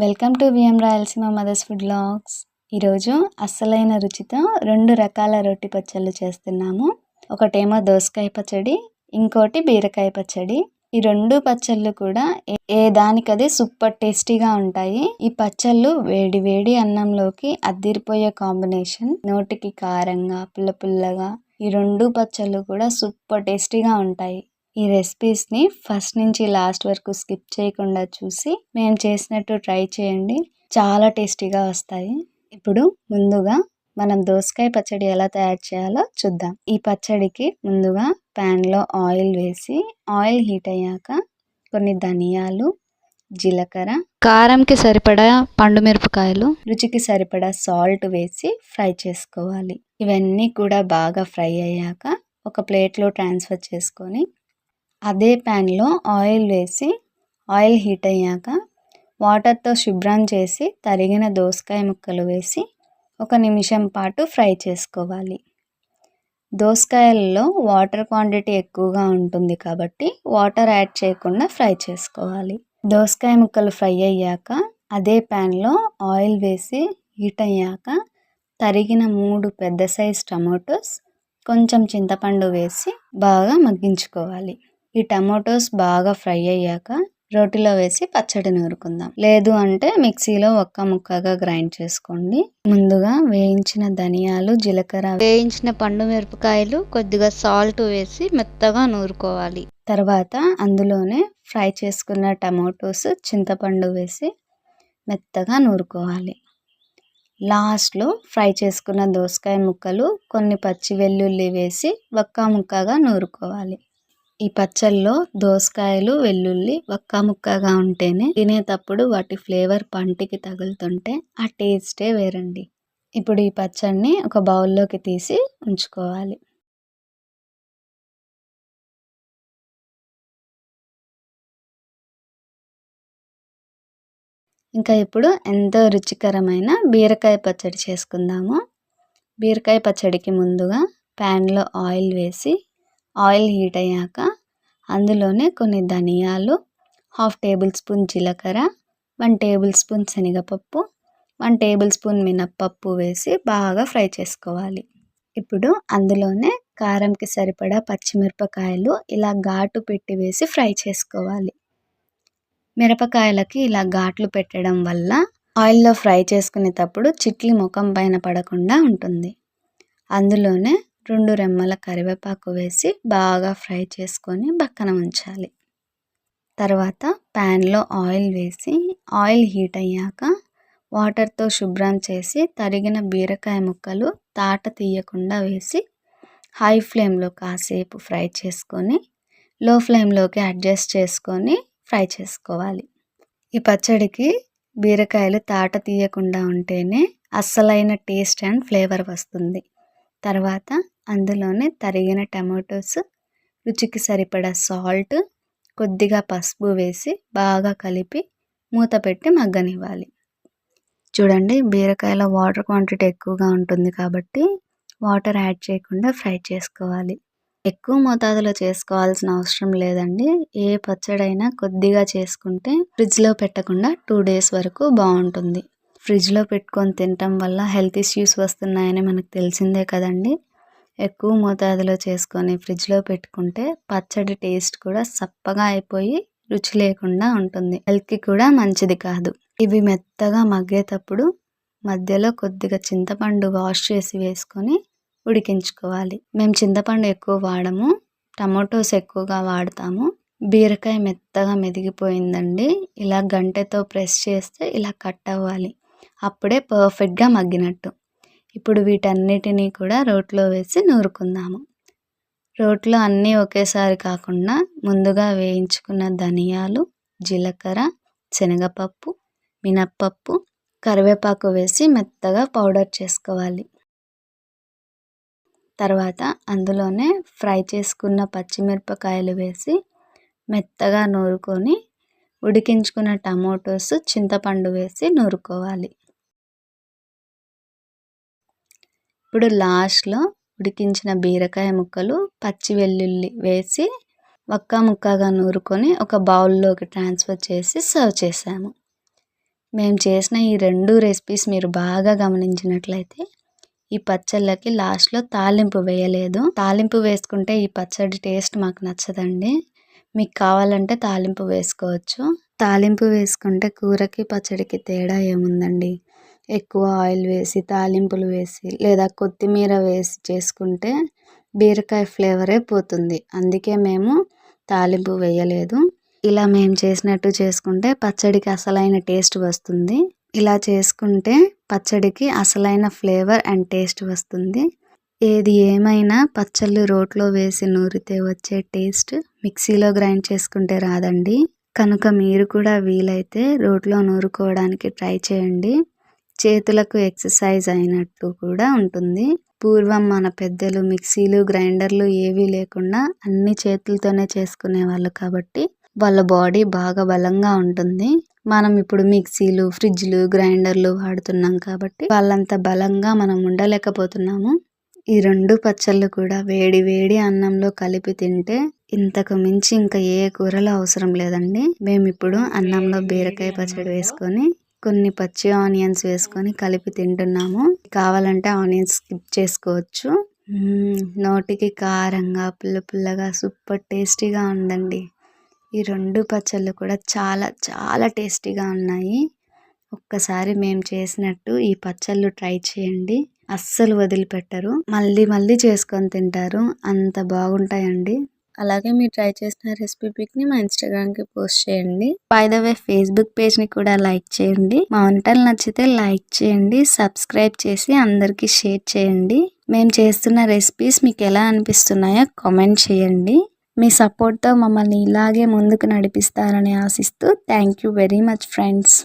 Welcome to VM Rayalaseema mothers food blogs ఈరోజు అస్సలైన రుచితో రెండు రకాల రొట్టి పచ్చళ్ళు చేస్తున్నాము. ఒకటేమో దోసకాయ పచ్చడి ఇంకోటి బీరకాయ పచ్చడి. ఈ రెండు పచ్చళ్ళు కూడా ఏ- ఏ దానికది సూపర్ టేస్టీగా ఉంటాయి. ఈ పచ్చళ్ళు వేడి వేడి అన్నంలోకి అద్దిరిపోయే కాంబినేషన్. నోటికి కారంగా పుల్ల పుల్లగా ఈ రెండు పచ్చళ్ళు కూడా సూపర్ టేస్టీగా ఉంటాయి. ఈ రెసిపీస్ని ఫస్ట్ నుంచి లాస్ట్ వరకు స్కిప్ చేయకుండా చూసి మేము చేసినట్టు ట్రై చేయండి. చాలా టేస్టీగా వస్తాయి. ఇప్పుడు ముందుగా మనం దోసకాయ పచ్చడి ఎలా తయారు చేయాలో చూద్దాం. ఈ పచ్చడికి ముందుగా pan లో ఆయిల్ వేసి ఆయిల్ హీట్ అయ్యాక కొన్ని ధనియాలు జీలకర్ర కారంకి సరిపడా పండు మిరపకాయలు రుచికి సరిపడా సాల్ట్ వేసి ఫ్రై చేసుకోవాలి. ఇవన్నీ కూడా బాగా ఫ్రై అయ్యాక ఒక ప్లేట్లో ట్రాన్స్ఫర్ చేసుకొని అదే ప్యాన్లో ఆయిల్ వేసి ఆయిల్ హీట్ అయ్యాక వాటర్తో శుభ్రం చేసి తరిగిన దోసకాయ ముక్కలు వేసి ఒక నిమిషం పాటు ఫ్రై చేసుకోవాలి. దోసకాయల్లో వాటర్ క్వాంటిటీ ఎక్కువగా ఉంటుంది కాబట్టి వాటర్ యాడ్ చేయకుండా ఫ్రై చేసుకోవాలి. దోసకాయ ముక్కలు ఫ్రై అయ్యాక అదే ప్యాన్లో ఆయిల్ వేసి హీట్ అయ్యాక తరిగిన మూడు పెద్ద సైజ్ టమాటోస్ కొంచెం చింతపండు వేసి బాగా మగ్గించుకోవాలి. ఈ టమాటోస్ బాగా ఫ్రై అయ్యాక రోటిలో వేసి పచ్చడి నూరుకుందాం. లేదు అంటే మిక్సీలో ఒక్క ముక్కగా గ్రైండ్ చేసుకోండి. ముందుగా వేయించిన ధనియాలు జీలకర్ర వేయించిన పండు మిరపకాయలు కొద్దిగా సాల్ట్ వేసి మెత్తగా నూరుకోవాలి. తర్వాత అందులోనే ఫ్రై చేసుకున్న టమాటోస్ చింతపండు వేసి మెత్తగా నూరుకోవాలి. లాస్ట్లో ఫ్రై చేసుకున్న దోసకాయ ముక్కలు కొన్ని పచ్చి వెల్లుల్లి వేసి ఒక్క ముక్కగా నూరుకోవాలి. ఈ పచ్చళ్ళలో దోసకాయలు వెల్లుల్లి ఒక్క ముక్కగా ఉంటేనే తినేటప్పుడు వాటి ఫ్లేవర్ పంటికి తగులుతుంటే ఆ టేస్టే వేరండి. ఇప్పుడు ఈ పచ్చడిని ఒక బౌల్లోకి తీసి ఉంచుకోవాలి. ఇంకా ఇప్పుడు ఎంతో రుచికరమైన బీరకాయ పచ్చడి చేసుకుందాము. బీరకాయ పచ్చడికి ముందుగా ప్యాన్లో ఆయిల్ వేసి ఆయిల్ హీట్ అయ్యాక అందులోనే కొన్ని ధనియాలు హాఫ్ టేబుల్ స్పూన్ జీలకర్ర వన్ టేబుల్ స్పూన్ శనగపప్పు వన్ టేబుల్ స్పూన్ మినప్పప్పు వేసి బాగా ఫ్రై చేసుకోవాలి. ఇప్పుడు అందులోనే కారంకి సరిపడా పచ్చిమిరపకాయలు ఇలా ఘాటు పెట్టి వేసి ఫ్రై చేసుకోవాలి. మిరపకాయలకి ఇలా ఘాట్లు పెట్టడం వల్ల ఆయిల్లో ఫ్రై చేసుకునేటప్పుడు చిట్లి ముఖం పైన పడకుండా ఉంటుంది. అందులోనే రెండు రెమ్మల కరివేపాకు వేసి బాగా ఫ్రై చేసుకొని పక్కన ఉంచాలి. తర్వాత ప్యాన్లో ఆయిల్ వేసి ఆయిల్ హీట్ అయ్యాక వాటర్తో శుభ్రం చేసి తరిగిన బీరకాయ ముక్కలు తాట తీయకుండా వేసి హై ఫ్లేమ్లో కాసేపు ఫ్రై చేసుకొని లో ఫ్లేమ్లోకి అడ్జస్ట్ చేసుకొని ఫ్రై చేసుకోవాలి. ఈ పచ్చడికి బీరకాయలు తాట తీయకుండా ఉంటేనే అస్సలైన టేస్ట్ అండ్ ఫ్లేవర్ వస్తుంది. తర్వాత అందులోనే తరిగిన టమాటోస్ రుచికి సరిపడా సాల్ట్ కొద్దిగా పసుపు వేసి బాగా కలిపి మూత పెట్టి మగ్గనివ్వాలి. చూడండి బీరకాయలో వాటర్ క్వాంటిటీ ఎక్కువగా ఉంటుంది కాబట్టి వాటర్ యాడ్ చేయకుండా ఫ్రై చేసుకోవాలి. ఎక్కువ మోతాదులో చేసుకోవాల్సిన అవసరం లేదండి. ఏ పచ్చడైనా కొద్దిగా చేసుకుంటే ఫ్రిడ్జ్లో పెట్టకుండా టూ డేస్ వరకు బాగుంటుంది. ఫ్రిడ్జ్లో పెట్టుకొని తినటం వల్ల హెల్త్ ఇష్యూస్ వస్తున్నాయని మనకు తెలిసిందే కదండి. ఎక్కువ మోతాదులో చేసుకొని ఫ్రిడ్జ్లో పెట్టుకుంటే పచ్చడి టేస్ట్ కూడా సప్పగా అయిపోయి రుచి లేకుండా ఉంటుంది. హెల్త్కి కూడా మంచిది కాదు. ఇవి మెత్తగా మగ్గేటప్పుడు మధ్యలో కొద్దిగా చింతపండు వాష్ చేసి వేసుకొని ఉడికించుకోవాలి. మేము చింతపండు ఎక్కువ వాడము టమాటోస్ ఎక్కువగా వాడతాము. బీరకాయ మెత్తగా మెదిగిపోయిందండి. ఇలా గంటెతో ప్రెస్ చేస్తే ఇలా కట్ అవ్వాలి. అప్పుడే పర్ఫెక్ట్గా మగ్గినట్టు. ఇప్పుడు వీటన్నిటినీ కూడా రోట్లో వేసి నూరుకుందాము. రోట్లో అన్నీ ఒకేసారి కాకుండా ముందుగా వేయించుకున్న ధనియాలు జీలకర్ర శనగపప్పు మినప్పప్పు కరివేపాకు వేసి మెత్తగా పౌడర్ చేసుకోవాలి. తర్వాత అందులోనే ఫ్రై చేసుకున్న పచ్చిమిరపకాయలు వేసి మెత్తగా నూరుకొని ఉడికించుకున్న టమాటోస్ చింతపండు వేసి నూరుకోవాలి. ఇప్పుడు లాస్ట్లో ఉడికించిన బీరకాయ ముక్కలు పచ్చి వెల్లుల్లి వేసి ఒక్క ముక్కగా నూరుకొని ఒక బౌల్లోకి ట్రాన్స్ఫర్ చేసి సర్వ్ చేసాము మేము చేసిన ఈ రెండు రెసిపీస్ మీరు బాగా గమనించినట్లయితే ఈ పచ్చళ్ళకి లాస్ట్లో తాలింపు వేయలేదు. తాలింపు వేసుకుంటే ఈ పచ్చడి టేస్ట్ మాకు నచ్చదండి. మీకు కావాలంటే తాలింపు వేసుకోవచ్చు. తాలింపు వేసుకుంటే కూరకి పచ్చడికి తేడా ఏముందండి? ఎక్కువ ఆయిల్ వేసి తాలింపులు వేసి లేదా కొత్తిమీర వేసి చేసుకుంటే బీరకాయ ఫ్లేవరే పోతుంది. అందుకే మేము తాలింపు వేయలేదు. ఇలా మేము చేసినట్టు చేసుకుంటే పచ్చడికి అసలైన టేస్ట్ వస్తుంది. ఇలా చేసుకుంటే పచ్చడికి అసలైన ఫ్లేవర్ అండ్ టేస్ట్ వస్తుంది. ఏది ఏమైనా పచ్చళ్ళు రోట్లో వేసి నూరితే వచ్చే టేస్ట్ మిక్సీలో గ్రైండ్ చేసుకుంటే రాదండి. కనుక మీరు కూడా వీలైతే రోట్లో నూరుకోవడానికి ట్రై చేయండి. చేతులకు ఎక్సర్సైజ్ అయినట్టు కూడా ఉంటుంది. పూర్వం మన పెద్దలు మిక్సీలు గ్రైండర్లు ఏవీ లేకుండా అన్ని చేతులతోనే చేసుకునే వాళ్ళు కాబట్టి వాళ్ళ బాడీ బాగా బలంగా ఉంటుంది. మనం ఇప్పుడు మిక్సీలు ఫ్రిడ్జ్లు గ్రైండర్లు వాడుతున్నాం కాబట్టి వాళ్ళంత బలంగా మనం ఉండలేకపోతున్నాము. ఈ రెండు పచ్చళ్ళు కూడా వేడి వేడి అన్నంలో కలిపి తింటే ఇంతకు మించి ఇంకా ఏ కూరలు అవసరం లేదండి. మేము ఇప్పుడు అన్నంలో బీరకాయ పచ్చడి వేసుకొని కొన్ని పచ్చి ఆనియన్స్ వేసుకొని కలిపి తింటున్నాము. కావాలంటే ఆనియన్స్ స్కిప్ చేసుకోవచ్చు. నోటికి కారంగా పుల్ల పుల్లగా సూపర్ టేస్టీగా ఉందండి. ఈ రెండు పచ్చళ్ళు కూడా చాలా చాలా టేస్టీగా ఉన్నాయి. ఒక్కసారి మేము చేసినట్టు ఈ పచ్చళ్ళు ట్రై చేయండి. అస్సలు వదిలిపెట్టరు. మళ్ళీ మళ్ళీ చేసుకొని తింటారు. అంత బాగుంటాయండి. అలాగే మీరు ట్రై చేసిన రెసిపీ పిక్ని మా ఇన్స్టాగ్రామ్కి పోస్ట్ చేయండి. బై ద వే ఫేస్బుక్ పేజ్ని కూడా లైక్ చేయండి. మా వంటలు నచ్చితే లైక్ చేయండి. సబ్స్క్రైబ్ చేసి అందరికి షేర్ చేయండి. మేము చేస్తున్న రెసిపీస్ మీకు ఎలా అనిపిస్తున్నాయో కామెంట్ చేయండి. మీ సపోర్ట్తో మమ్మల్ని ఇలాగే ముందుకు నడిపిస్తారని ఆశిస్తూ thank you very much friends